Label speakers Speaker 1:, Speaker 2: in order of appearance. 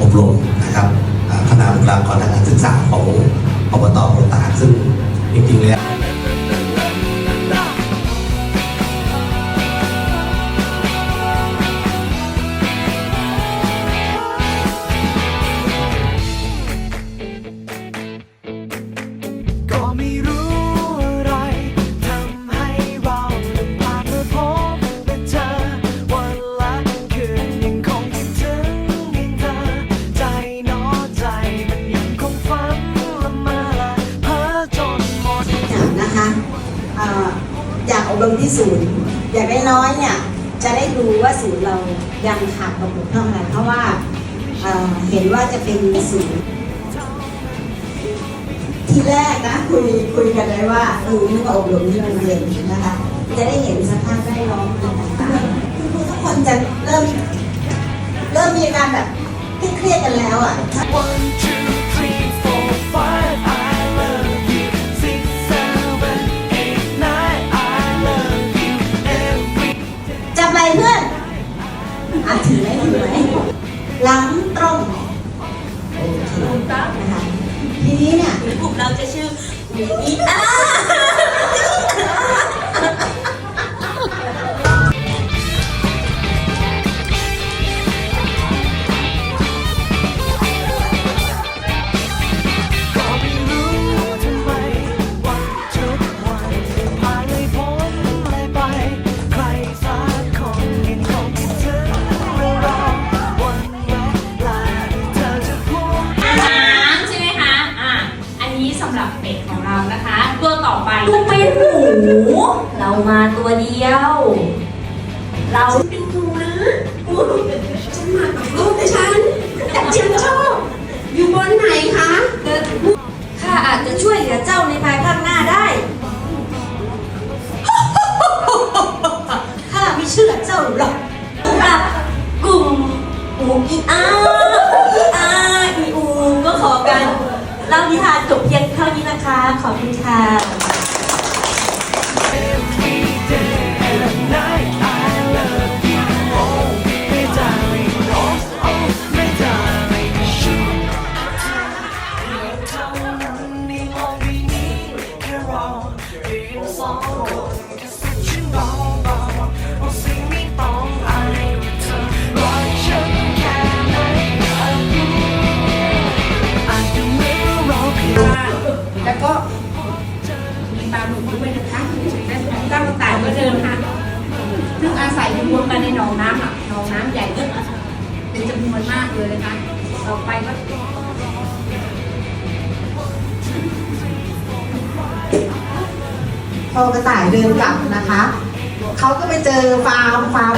Speaker 1: อบรมนะครับคณะบุคลากรทางการศึกษาของอบตโพตากซึ่งจริงๆแล้ว
Speaker 2: เอ่ออยากอบรมที่ศูนย์อย่ากได้น้อยๆเนี่ยจะได้ดูว่าศูนย์เรายังขาดตกบกพร่องอะไรเพราะว่าเอ่อเห็นว่าจะเป็นศูนย์ทีแรกนะคุยคุยกันเลยว่าเออนึกว่าอบรมที่โรงเรียนนะคะจะได้เห็นสภาพได้ร้องอะไรต่างๆคุณครูทุกคนจะเริ่มเริ่มมีการแบบเครียดกันแล้วอะ หลังตรงโอเคนะคะทีนี้เนี่ย
Speaker 3: กลุ่มเราจะชื่อหมีอีอา
Speaker 4: สำหรับเป็ดของเรานะคะ ตัวต่อไปตั
Speaker 3: วเป็นหมูเรามาตัวเดียว เรา
Speaker 4: เป็นหมูนะฉันมากับลูกแต่ฉันแต่ฉันชอบอยู่บนไหนคะ
Speaker 3: ข้าอาจจะช่วยเหลือเจ้าในภายภาคหน้าได้ข้าไม่เชื่อเจ้าหรอกกับกลุ่มอูอีอาอีอาอีอูก็ขอกันเล่านิทานจบเพียงเท่านี้นะคะ ขอบคุณค่ะ
Speaker 4: มีปลาหมึกด้วยนะคะและก้างต่ายก็เดินค่ะซึ่งอาศัยอยู่รวมกันในหนองน้ำอะหนองน้ำใหญ่เป็นจำนวนมากเลยนะคะต่อไปก็พ
Speaker 2: อกระต่ายเดิน
Speaker 3: กลับนะคะ
Speaker 2: เขาก็ไปเจ
Speaker 3: อฟาร์มฟาร์ม